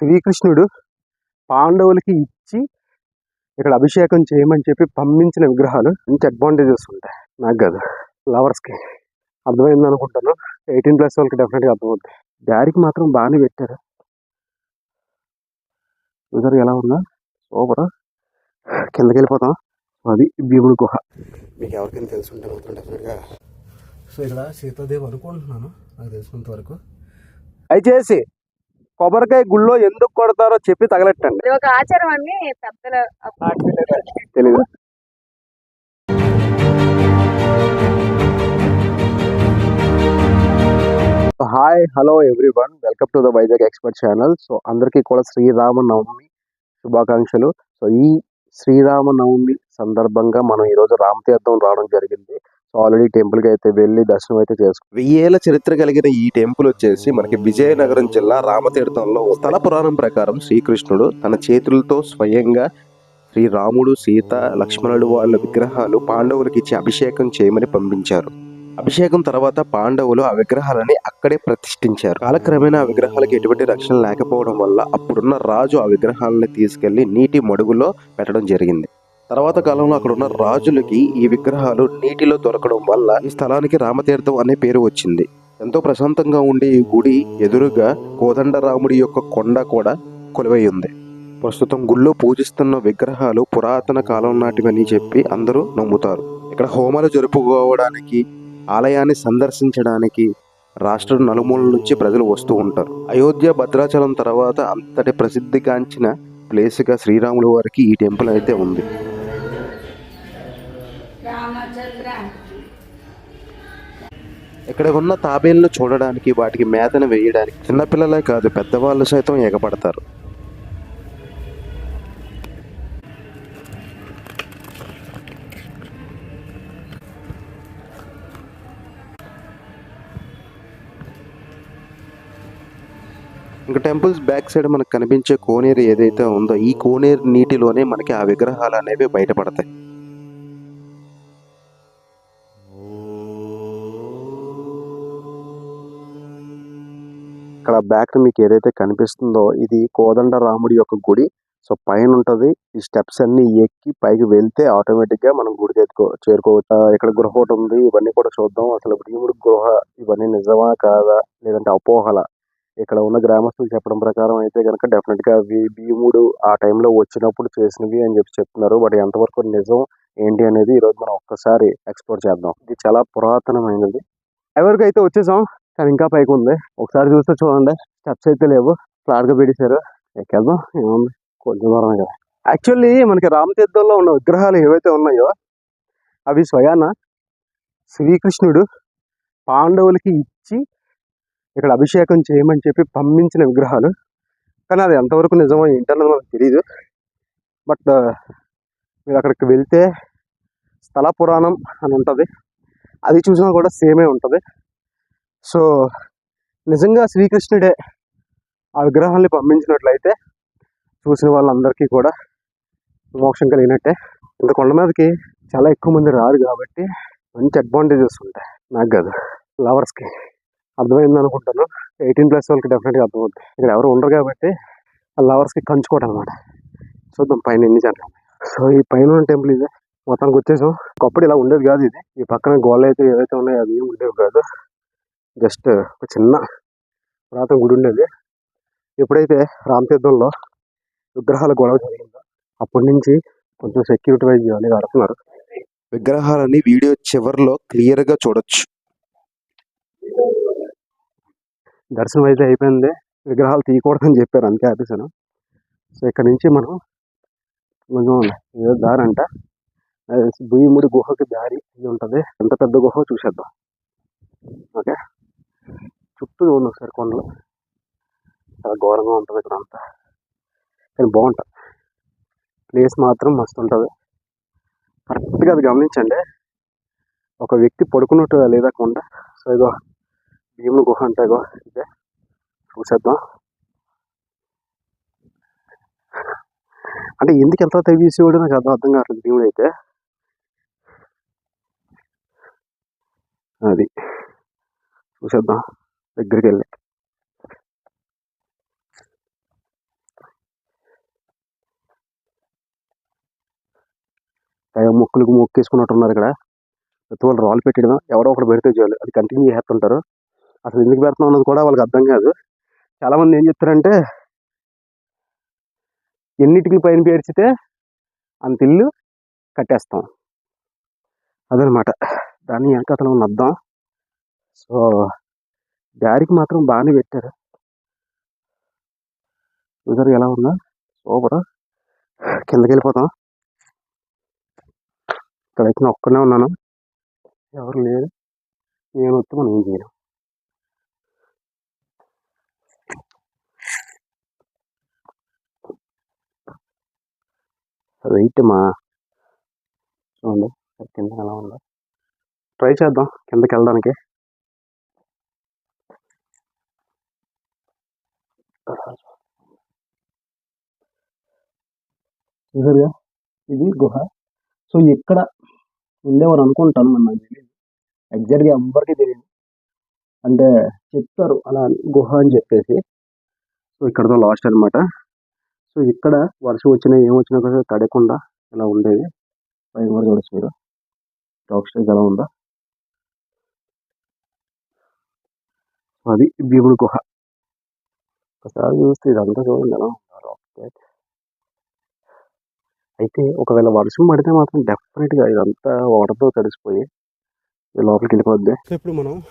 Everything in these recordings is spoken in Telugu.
శ్రీకృష్ణుడు పాండవులకి ఇచ్చి ఇక్కడ అభిషేకం చేయమని చెప్పి పంపించిన విగ్రహాలు మంచి అడ్వాంటేజెస్ ఉంటాయి. నాకు కాదు. లవర్స్కి అర్థమైంది అనుకుంటాను. ఎయిటీన్ ప్లస్ వాళ్ళకి డెఫినెట్గా అర్థమవుతుంది. డాడీకి మాత్రం బాగానే పెట్టారు. చూసారు ఎలా ఉందా? సూపర్ కిందకి వెళ్ళిపోతాం. అది భీముడి గుహ. మీకు ఎవరికైనా తెలుసుంటే మాత్రం డెఫినెట్గా సో ఇక్కడ సీతాదేవి అనుకుంటున్నాను. నాకు తెలిసినంత వరకు దయచేసి కొబ్బరికాయ గుళ్ళో ఎందుకు కొడతారో చెప్పి తగలెట్టండి. ఒక ఆచారం అని పెద్దల తెలీదు. Hi hello everyone. Welcome to the Vizag expert channel. So అందరికీ కూడా శ్రీరామ నవమి శుభాకాంక్షలు. సో ఈ శ్రీరామ నవమి సందర్భంగా మనం ఈరోజు రామతీర్థం రావడం జరిగింది. సో ఆల్రెడీ టెంపుల్కి అయితే వెళ్ళి దర్శనం అయితే చేసుకున్నాం వెయ్యేళ్ళ చరిత్ర కలిగిన ఈ టెంపుల్ వచ్చేసి మనకి విజయనగరం జిల్లా రామతీర్థంలో స్థల పురాణం ప్రకారం శ్రీకృష్ణుడు తన చేతులతో స్వయంగా శ్రీరాముడు సీత లక్ష్మణుడు వాళ్ళ విగ్రహాలు పాండవులకి ఇచ్చి అభిషేకం చేయమని పంపించారు. అభిషేకం తర్వాత పాండవులు ఆ విగ్రహాలని అక్కడే ప్రతిష్ఠించారు. కాలక్రమేణా ఆ విగ్రహాలకు ఎటువంటి రక్షణ లేకపోవడం వల్ల అప్పుడున్న రాజు ఆ విగ్రహాలని తీసుకెళ్ళి నీటి మడుగులో పెట్టడం జరిగింది. తర్వాత కాలంలో అక్కడ ఉన్న రాజులకి ఈ విగ్రహాలు నీటిలో దొరకడం వల్ల ఈ స్థలానికి రామతీర్థం అనే పేరు వచ్చింది. ఎంతో ప్రశాంతంగా ఉండే ఈ గుడి ఎదురుగా కోదండరాముడి యొక్క కొండ కూడా కొలువై ఉంది. ప్రస్తుతం గుళ్ళో పూజిస్తున్న విగ్రహాలు పురాతన కాలం నాటివని చెప్పి అందరూ నమ్ముతారు. ఇక్కడ హోమాలు జరుపుకోవడానికి ఆలయాన్ని సందర్శించడానికి రాష్ట్ర నలుమూల నుంచి ప్రజలు వస్తూ ఉంటారు. అయోధ్య భద్రాచలం తర్వాత అంతటి ప్రసిద్ధిగాంచిన ప్లేస్గా శ్రీరాముల వారికి ఈ టెంపుల్ అయితే ఉంది. ఇక్కడ ఉన్న తాబేళ్ళను చూడడానికి వాటికి మేతను వేయడానికి చిన్నపిల్లలే కాదు పెద్దవాళ్ళు సైతం ఎగపడతారు ఇంకా టెంపుల్స్ బ్యాక్ సైడ్ మనకు కనిపించే కోనేరు ఏదైతే ఉందో ఈ కోనేరు నీటిలోనే మనకి ఆ విగ్రహాలు అనేవి బయటపడతాయి. ఇక్కడ బ్యాక్ మీకు ఏదైతే కనిపిస్తుందో ఇది కోదండ రాముడి యొక్క గుడి. సో పైన ఉంటది ఈ స్టెప్స్ అన్ని ఎక్కి పైకి వెళ్తే ఆటోమేటిక్గా మనం గుడికి ఎత్తుకో చేరుకోవచ్చు. ఇక్కడ గృహ ఒకటి ఉంది. ఇవన్నీ కూడా చూద్దాం. అసలు భీముడి గృహ ఇవన్నీ నిజమా కాదా? లేదంటే అపోహల? ఇక్కడ ఉన్న గ్రామస్తులు చెప్పడం ప్రకారం అయితే కనుక డెఫినెట్గా అవి భీముడు ఆ టైంలో వచ్చినప్పుడు చేసినవి అని చెప్పి చెప్తున్నారు. బట్ ఎంతవరకు నిజం ఏంటి అనేది ఈ రోజు మనం ఒక్కసారి ఎక్స్ప్లోర్ చేద్దాం. ఇది చాలా పురాతనమైనది. ఎవరికి అయితే వచ్చేసాం కానీ ఇంకా పైకి ఉంది. ఒకసారి చూస్తే చూడండి. స్టెప్స్ అయితే లేవు. ఫ్లాట్గా పెట్టేశారు. ఎక్కేద్దాం. ఏముంది? కొంచెం దూరం కదా. యాక్చువల్లీ మనకి రామతీర్థంలో ఉన్న విగ్రహాలు ఏవైతే ఉన్నాయో అవి స్వయాన శ్రీకృష్ణుడు పాండవులకి ఇచ్చి ఇక్కడ అభిషేకం చేయమని చెప్పి పంపించిన విగ్రహాలు. కానీ అది ఎంతవరకు నిజమో ఏంటన్నది మనకు తెలియదు బట్ uh, మీరు అక్కడికి వెళ్తే స్థల పురాణం అని ఉంటుంది. అది చూసినా కూడా సేమే ఉంటుంది. సో నిజంగా శ్రీకృష్ణుడే ఆ విగ్రహాన్ని పంపించినట్లయితే చూసిన వాళ్ళందరికీ కూడా మోక్షం కలిగినట్టే. ఇంత కొండ మీదకి చాలా ఎక్కువ మంది రారు కాబట్టి మంచి అడ్వాంటేజెస్ ఉంటాయి నాకు కాదు లవర్స్కి. అర్థమైంది అనుకుంటాను. ఎయిటీన్ ప్లస్ వాళ్ళకి డెఫినెట్గా అర్థమవుతుంది ఇక్కడ ఎవరు ఉండరు కాబట్టి ఆ లవర్స్కి కంచుకోవడం అనమాట చూద్దాం పైన ఎన్ని జంటలు సో ఈ పైన టెంపుల్ ఇదే. మొత్తానికి వచ్చేసాం. ఒకప్పుడు ఇలా ఉండేది కాదు ఇది. ఈ పక్కన గోడలు అయితే ఏవైతే ఉన్నాయో అవి ఏమి ఉండేవి కాదు. జస్ట్ ఒక చిన్న పురాతన గుడి ఉండేది. ఎప్పుడైతే రామతీర్థంలో విగ్రహాల గొడవ జరిగిందో అప్పటి నుంచి కొంచెం సెక్యూరిటీ వైజ్ ఇవన్నీ కడుతున్నారు. విగ్రహాలని వీడియో చివరిలో క్లియర్గా చూడొచ్చు. దర్శనం అయితే అయిపోయింది. విగ్రహాలు తీయకూడదని చెప్పారు అంతే ఆపేసాను సో ఇక్కడ నుంచి మనం కొంచెం ఏదో దారి అంట. భీముడి గుహకి దారి ఇది ఉంటుంది. ఎంత పెద్ద గుహ చూసేద్దాం. ఓకే? చుట్టూ ఉంది ఒకసారి కొండలు. చాలా ఘోరంగా ఉంటుంది ఇక్కడ అంతా కానీ బాగుంటుంది. ప్లేస్ మాత్రం మస్తు ఉంటుంది. కరెక్ట్గా అది గమనించండి. ఒక వ్యక్తి పడుకున్నట్టు లేదా కొండ. సో ఇదో భీముల గుహ అంటే ఇగో ఇదే. చూసేద్దాం. అంటే ఎందుకు ఎంత తెగేసేవాడు నాకు అర్థం అర్థం కావట్లేదు భీముడు అయితే అది. చూసేద్దాం దగ్గరికి వెళ్ళి మొక్కులకు మొక్కేసుకున్నట్టున్నారు ఇక్కడ ప్రతి వాళ్ళు రాళ్ళు పెట్టడం ఎవరో ఒకటి పెడితే చేయాలి అది కంటిన్యూ చేస్తుంటారు అసలు ఎందుకు పెడతాం అన్నది కూడా వాళ్ళకి అర్థం కాదు చాలామంది ఏం చెప్తారంటే ఎన్నిటికి పైన పేర్చితే అంత ఇల్లు కట్టేస్తాం అదనమాట దాన్ని వెనకతలో ఉన్న అర్థం సో డాడీకి మాత్రం బాగానే పెట్టారు. చూసారు ఎలా ఉందా? సూపర్. కిందకి వెళ్ళిపోతాం ఇక్కడైతే నేను ఒక్కనే ఉన్నాను. ఎవరు లేరు. నేను వస్తే మనం ఏం చేయలేం. వెయిట్ మా చూడండి కింద ఎలా ఉందో. ట్రై చేద్దాం కిందకి వెళ్ళడానికి చూసారుగా ఇది గుహ. సో ఇక్కడ ఉండేవారు అనుకుంటాను మరి నాకు తెలియదు ఎగ్జాక్ట్గా ఎవ్వరికి తెలియదు అంటే చెప్తారు అలా గుహ అని చెప్పేసి. సో ఇక్కడతో లాస్ట్ అన్నమాట. సో ఇక్కడ వర్షం వచ్చినా ఏం వచ్చినా కూడా తడకుండా ఇలా ఉండేది. పైన కూడా చూడొచ్చు మీరు. రాక్ స్టేజ్ ఎలా ఉందా? అది భీముడు గుహ. ఒకసారి చూస్తే ఇదంతా చూడండి ఎలా ఉందా. రాక్ అయితే ఒకవేళ వర్షం పడితే మాత్రం డెఫినెట్గా ఇదంతా వాటర్తో తడిసిపోయి లోపలికి వెళ్ళిపోద్ది. ఇప్పుడు మనం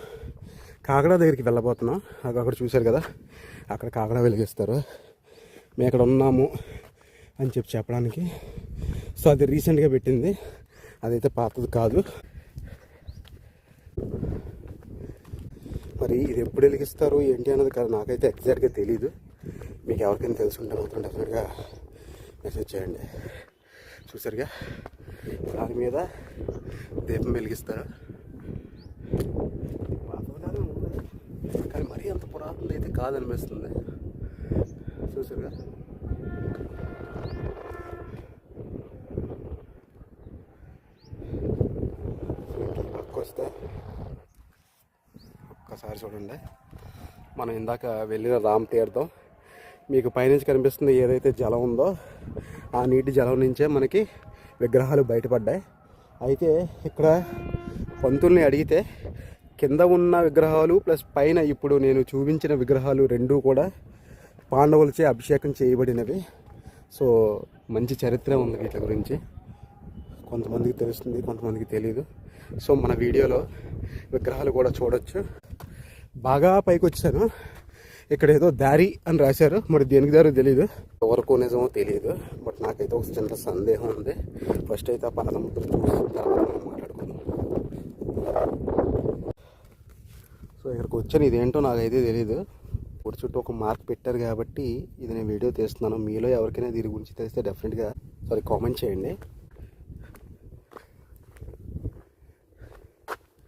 కాకడ దగ్గరికి వెళ్ళబోతున్నాం. అక్కడ అక్కడ చూశారు కదా? అక్కడ కాకడ వెలిగిస్తారు. మేము ఇక్కడ ఉన్నాము అని చెప్పి చెప్పడానికి. సో అది రీసెంట్గా పెట్టింది. అదైతే పాతది కాదు. మరి ఇది ఎప్పుడు వెలిగిస్తారు? ఏంటి అన్నది కాదు. నాకైతే ఎగ్జాక్ట్గా తెలియదు మీకు ఎవరికైనా తెలుసుంటే మాత్రం డెఫినెట్గా మెసేజ్ చేయండి. చూసారుగా? దాని మీద దీపం వెలిగిస్తారు. కానీ మరీ అంత పురాతనది అయితే కాదనిపిస్తుంది. చూసారుగా? వస్తే ఒక్కసారి చూడండి. మనం ఇందాక వెళ్ళిన రామ్ తీర్థం మీకు పైనుంచి కనిపిస్తుంది ఏదైతే జలం ఉందో ఆ నీటి జలం నుంచే మనకి విగ్రహాలు బయటపడ్డాయి. అయితే ఇక్కడ పంతుల్ని అడిగితే కింద ఉన్న విగ్రహాలు ప్లస్ పైన ఇప్పుడు నేను చూపించిన విగ్రహాలు రెండూ కూడా పాండవులచే అభిషేకం చేయబడినవి. సో మంచి చరిత్ర ఉంది వీటి గురించి. కొంతమందికి తెలుస్తుంది కొంతమందికి తెలియదు సో మన వీడియోలో విగ్రహాలు కూడా చూడొచ్చు. బాగా పైకి వచ్చాను ఇక్కడ ఏదో దారి అని రాశారు. మరి దేనికి దారి తెలియదు ఎవరికో నిజమో తెలియదు బట్ నాకైతే ఒక చిన్న సందేహం ఉంది. ఫస్ట్ అయితే ఆ మనం మాట్లాడుకుందాం. సో ఇక్కడికి వచ్చాను. ఇదేంటో నాకైతే తెలియదు ఊరి చుట్టూ ఒక మార్క్ పెట్టారు కాబట్టి ఇది నేను వీడియో తీస్తున్నాను. మీలో ఎవరికైనా దీని గురించి తెలిస్తే డెఫినెట్గా సారీ కామెంట్ చేయండి.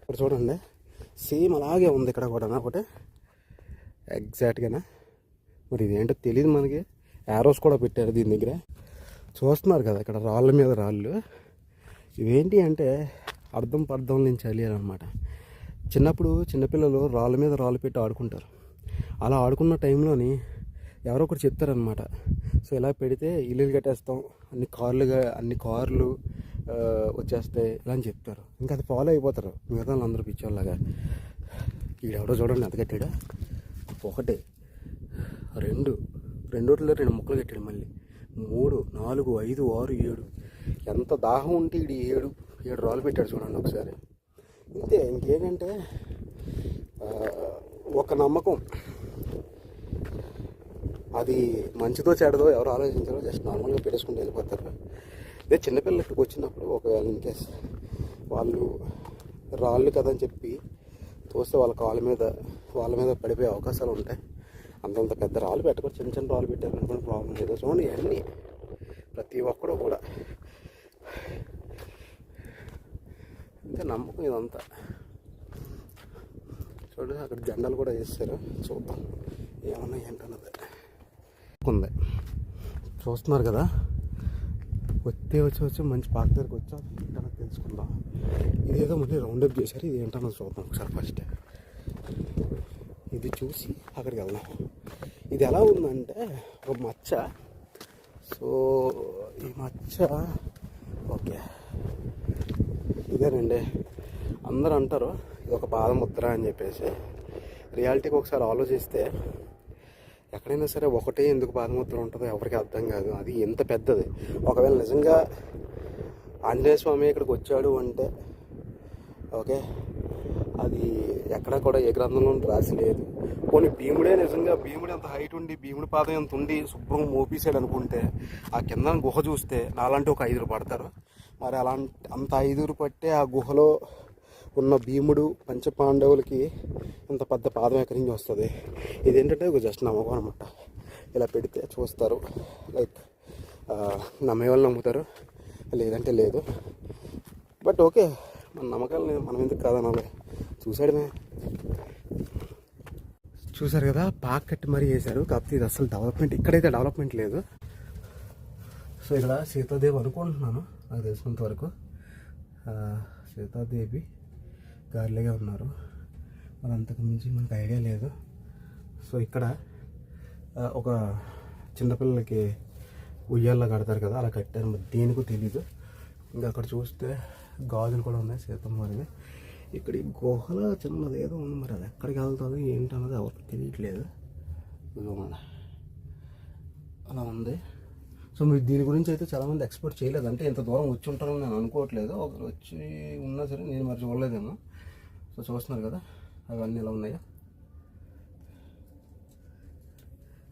ఇక్కడ చూడండి. సేమ్ అలాగే ఉంది ఇక్కడ కూడా ఒకటి. ఎగ్జాక్ట్గానే? మరి ఇదేంటో తెలియదు మనకి. యారోస్ కూడా పెట్టారు దీని దగ్గర. చూస్తున్నారు కదా ఇక్కడ రాళ్ళ మీద రాళ్ళు. ఇవేంటి అంటే అర్థం పర్థం నుంచి చలియాలన్నమాట చిన్నప్పుడు చిన్నపిల్లలు రాళ్ళ మీద రాళ్ళు పెట్టి ఆడుకుంటారు. అలా ఆడుకున్న టైంలోని ఎవరో ఒకరు చెప్తారనమాట సో ఇలా పెడితే ఇల్లు కట్టేస్తాం అన్ని కార్లుగా అన్ని కార్లు వచ్చేస్తాయి ఇలా అని చెప్తారు. ఇంకా అది ఫాలో అయిపోతారు. మిగతా వాళ్ళందరూ పిచ్చోళ్ళలాగా. ఈడెవడో చూడండి ఎంత కట్టాడా. ఒకటి. రెండు. రెండోట్లో రెండు ముక్కలు కట్టాడు మళ్ళీ. మూడు నాలుగు ఐదు ఆరు ఏడు. ఎంత దాహం ఉంటే ఇది ఏడు ఏడు రాళ్ళు పెట్టాడు చూడండి ఒకసారి. ఇంతే ఇంకేంటంటే ఒక నమ్మకం. అది మంచిదో చెడదో ఎవరు ఆలోచించారో జస్ట్ నార్మల్గా పెట్టేసుకుంటూ వెళ్ళిపోతారు. అదే చిన్నపిల్లలు ఇక్కడికి వచ్చినప్పుడు ఒకవేళ ఇన్ కేస్ వాళ్ళు రాళ్ళు కదని అని చెప్పి పోస్తే వాళ్ళ కాళ్ళ మీద వాళ్ళ మీద పడిపోయే అవకాశాలు ఉంటాయి. అంతంత పెద్ద రాళ్ళు పెట్టకూడదు చిన్న చిన్న రాళ్ళు పెట్టారు ప్రాబ్లం లేదు. చూడండి ఇవన్నీ. ప్రతి ఒక్కడు కూడా. అంతే నమ్మకం ఇదంతా. చూడండి అక్కడ జెండాలు కూడా వేస్తారు చూద్దాం. ఏమన్నా ఏంటన్నది. ఉంది. చూస్తున్నారు కదా? వచ్చే వచ్చి వచ్చి మంచి పార్క్ దగ్గరికి వచ్చాం. తెలుసుకుందాం. ఇదేదో మళ్ళీ రౌండప్ చేశారు ఇది ఏంటన్నది చూద్దాం ఒకసారి ఫస్ట్ ఇది చూసి అక్కడికి వెళ్దాం. ఇది ఎలా ఉందంటే ఒక మచ్చ. సో ఈ మచ్చ ఓకే. ఇదేనండి. అందరూ అంటారు ఇది ఒక పాదముద్ర అని చెప్పేసి. రియాలిటీకి ఒకసారి ఆలోచిస్తే ఎక్కడైనా సరే ఒకటే ఎందుకు పాదముద్ర ఉంటుందో ఎవరికి అర్థం కాదు. అది ఎంత పెద్దది. ఒకవేళ నిజంగా ఆంజనేయ స్వామి ఇక్కడికి వచ్చాడు అంటే ఓకే అది ఎక్కడ కూడా ఏ గ్రంథంలో రాసి లేదు పోనీ భీముడే నిజంగా భీముడు అంత హైట్ ఉండి భీముడి పాదం ఎంత ఉండి శుభ్రం మోపేసాడు అనుకుంటే ఆ కింద గుహ చూస్తే నాలాంటి ఒక ఐదుగురు పడతారు? మరి అలాంటి అంత ఐదుగురు పట్టే ఆ గుహలో ఉన్న భీముడు పంచపాండవులకి ఇంత పెద్ద పాదం ఎక్కడి నుంచి వస్తుంది? ఇదేంటంటే ఒక జస్ట్ నమ్మకం అనమాట ఇలా పెడితే చూస్తారు. లైక్ నమ్మే వాళ్ళు నమ్ముతారు. లేదంటే లేదు. బట్ ఓకే మన నమ్మకాలు మనం ఎందుకు కాదనాలి? చూసాడమే చూసారు కదా పాక్ కట్టి మరీ వేశారు. కాకపోతే ఇది అసలు డెవలప్మెంట్ ఇక్కడైతే డెవలప్మెంట్ లేదు. సో ఇక్కడ సీతాదేవి అనుకుంటున్నాను నాకు తెలిసినంత వరకు. సీతాదేవి గార్లేగా ఉన్నారు. మరి అంతకుమించి మనకు ఐడియా లేదు. సో ఇక్కడ ఒక చిన్నపిల్లలకి ఉయ్యాల్లో కడతారు కదా అలా కట్టారు. మరి దేనికో తెలీదు. ఇంకా అక్కడ చూస్తే గాజులు కూడా ఉన్నాయి సీతమ్మ వారివి ఇక్కడ ఈ గుహలో చిన్నది ఏదో ఉంది మరి అది ఎక్కడికి వెళ్తుందో ఏంటన్నది ఎవరికి తెలియట్లేదు. అలా ఉంది. సో మీరు దీని గురించి అయితే చాలామంది ఎక్స్పెక్ట్ చేయలేదు. అంటే ఇంత దూరం వచ్చి ఉంటారని నేను అనుకోవట్లేదు. ఒకరు వచ్చి ఉన్నా సరే నేను మరి చూడలేదేమో. సో చూస్తున్నారు కదా అవన్నీ ఎలా ఉన్నాయో?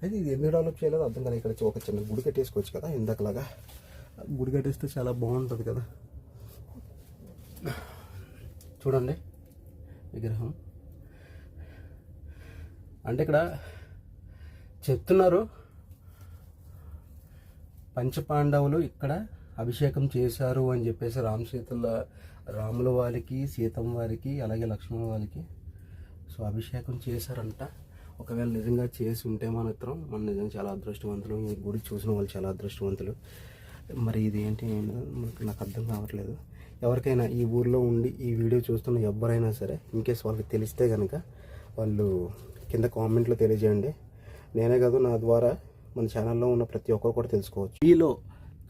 అయితే ఇది ఎందుకు డెవలప్ చేయలేదు అర్థం కదా ఇక్కడ ఒక చిన్న గుడి కట్టేసుకోవచ్చు కదా ఇందాకలాగా. గుడి కట్టేస్తే చాలా బాగుంటుంది కదా. చూడండి విగ్రహం. అంటే ఇక్కడ చెప్తున్నారు పంచపాండవులు ఇక్కడ అభిషేకం చేశారు అని చెప్పేసి రామ్ రాముల వారికి సీతమ్మ వారికి అలాగే లక్ష్మణ వారికి. సో అభిషేకం చేశారంట. ఒకవేళ నిజంగా చేసి ఉంటే మాత్రం మనం నిజంగా చాలా అదృష్టవంతులు ఈ గుడి చూసిన వాళ్ళు చాలా అదృష్టవంతులు. మరి ఇది ఏంటి మనకు నాకు అర్థం కావట్లేదు. ఎవరికైనా ఈ ఊర్లో ఉండి ఈ వీడియో చూస్తున్న ఎవరైనా సరే ఇన్కేస్ వాళ్ళకి తెలిస్తే కనుక వాళ్ళు కింద కామెంట్లో తెలియజేయండి. నేనే కాదు నా ద్వారా మన ఛానల్లో ఉన్న ప్రతి ఒక్కరు కూడా తెలుసుకోవచ్చు. మీలో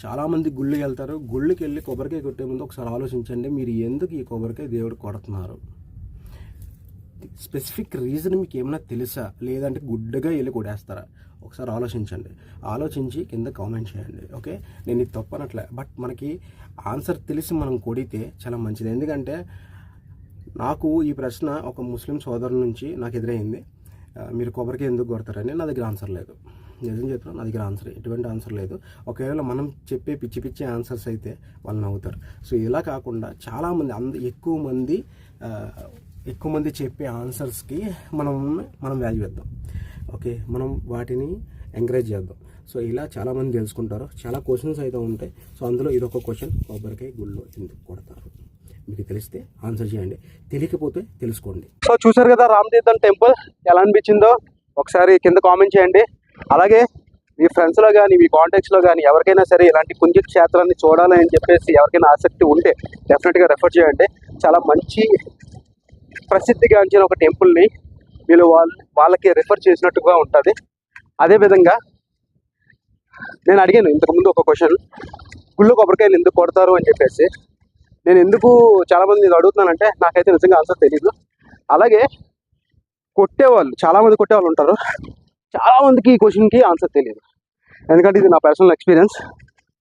చాలామంది గుళ్ళకి వెళ్తారు. గుళ్ళకి వెళ్ళి కొబ్బరికాయ కొట్టే ముందు ఒకసారి ఆలోచించండి మీరు ఎందుకు ఈ కొబ్బరికాయ దేవుడు కొడుతున్నారు? స్పెసిఫిక్ రీజన్ మీకు ఏమైనా తెలుసా? లేదంటే గుడ్డగా వెళ్ళి కొడేస్తారా ఒకసారి ఆలోచించండి. ఆలోచించి కింద కామెంట్ చేయండి ఓకే నేను ఇది తప్పనట్లే బట్ మనకి ఆన్సర్ తెలిసి మనం కొడితే చాలా మంచిది. ఎందుకంటే నాకు ఈ ప్రశ్న ఒక ముస్లిం సోదరు నుంచి నాకు ఎదురైంది. మీరు కొబ్బరికి ఎందుకు కొడతారని నా దగ్గర ఆన్సర్ లేదు. నిజం చెప్తున్నా నా దగ్గర ఆన్సర్ ఎటువంటి ఆన్సర్ లేదు. ఒకవేళ మనం చెప్పే పిచ్చి పిచ్చి ఆన్సర్స్ అయితే వాళ్ళు నవ్వుతారు. సో ఇలా కాకుండా చాలామంది అంద ఎక్కువ మంది ఎక్కువ మంది చెప్పే ఆన్సర్స్కి మనం మనం వాల్యూ ఇద్దాం ఓకే మనం వాటిని ఎంకరేజ్ చేద్దాం. సో ఇలా చాలామంది తెలుసుకుంటారు. చాలా క్వశ్చన్స్ అయితే ఉంటాయి. సో అందులో ఇదొక క్వశ్చన్ కొబ్బరికాయ గుళ్ళో ఎందుకు కొడతారు? మీకు తెలిస్తే ఆన్సర్ చేయండి. తెలియకపోతే తెలుసుకోండి. సో చూసారు కదా రామ్ తీర్థం టెంపుల్ ఎలా అనిపించిందో? ఒకసారి కింద కామెంట్ చేయండి. అలాగే మీ ఫ్రెండ్స్లో కానీ మీ కాంటాక్ట్స్లో కానీ ఎవరికైనా సరే ఇలాంటి పుణ్యక్షేత్రాన్ని చూడాలని చెప్పేసి ఎవరికైనా ఆసక్తి ఉంటే డెఫినెట్గా రెఫర్ చేయండి. చాలా మంచి ప్రసిద్ధిగాంచిన ఒక టెంపుల్ని వీళ్ళు వాళ్ళ వాళ్ళకి రిఫర్ చేసినట్టుగా ఉంటుంది. అదేవిధంగా నేను అడిగాను ఇంతకుముందు ఒక క్వశ్చన్ గుళ్ళు కొబ్బరికాయలు ఎందుకు కొడతారు అని చెప్పేసి. నేను ఎందుకు చాలామంది ఇది అడుగుతున్నానంటే నాకైతే నిజంగా ఆన్సర్ తెలియదు అలాగే కొట్టేవాళ్ళు చాలామంది కొట్టేవాళ్ళు ఉంటారు. చాలామందికి ఈ క్వశ్చన్కి ఆన్సర్ తెలియదు ఎందుకంటే ఇది నా పర్సనల్ ఎక్స్పీరియన్స్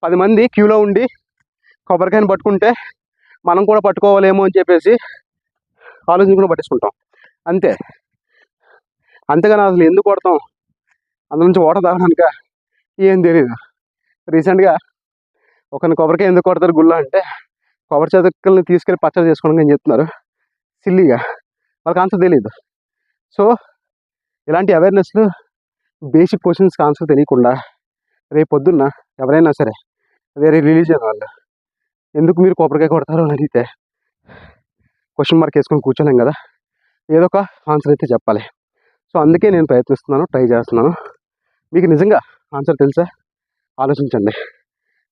పది మంది క్యూలో ఉండి కొబ్బరికాయని పట్టుకుంటే మనం కూడా పట్టుకోవాలేమో అని చెప్పేసి ఆలోచించుకుని పట్టించుకుంటాం. అంతే. అంతేగాని అసలు ఎందుకు కొడతాం? అందులో నుంచి ఓట తాగడానిక? ఏం తెలియదు రీసెంట్గా ఒకరిని కొబ్బరికాయ ఎందుకు కొడతారు గుళ్ళ అంటే కొబ్బరి చేతుక్కల్ని తీసుకెళ్ళి పచ్చడి చేసుకోవడం అని చెప్తున్నారు. సిల్లీగా. వాళ్ళకి ఆన్సర్ తెలియదు సో ఇలాంటి అవేర్నెస్లు బేసిక్ క్వశ్చన్స్కి ఆన్సర్ తెలియకుండా రేపు పొద్దున్న ఎవరైనా సరే వేరే రిలీజియన్ వాళ్ళు ఎందుకు మీరు కొబ్బరికాయ కొడతారు అని అడిగితే క్వశ్చన్ మార్క్ వేసుకొని కూర్చోలేం కదా. ఏదో ఒక ఆన్సర్ అయితే చెప్పాలి. సో అందుకే నేను ప్రయత్నిస్తున్నాను ట్రై చేస్తున్నాను. మీకు నిజంగా ఆన్సర్ తెలుసా? ఆలోచించండి.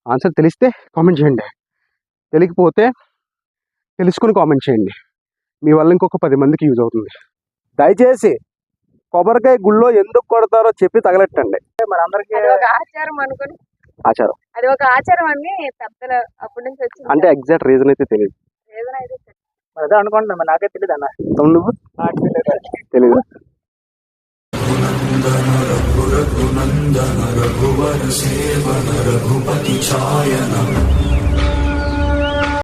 ఆన్సర్ తెలిస్తే కామెంట్ చేయండి. తెలియకపోతే తెలుసుకుని కామెంట్ చేయండి. మీ వల్ల ఇంకొక పది మందికి యూజ్ అవుతుంది. దయచేసి కొబ్బరికాయ గుళ్ళో ఎందుకు కొడతారో చెప్పి తగలెట్టండి. మరి అందరికీ అది ఒక ఆచారం అనుకుని. ఆచారం. అది ఒక ఆచారం అని పెద్దలు అప్పటి నుంచి వచ్చింది అంటే ఎగ్జాక్ట్ రీజన్ అయితే తెలియదు ఏదో శోధన అయితే అదే అనుకుంటున్నా మరి నాకే తెలియదు అన్న. తమ్ముడు తెలియదు రఘునందన రఘువర సేవన రఘుపతి ఛాయన.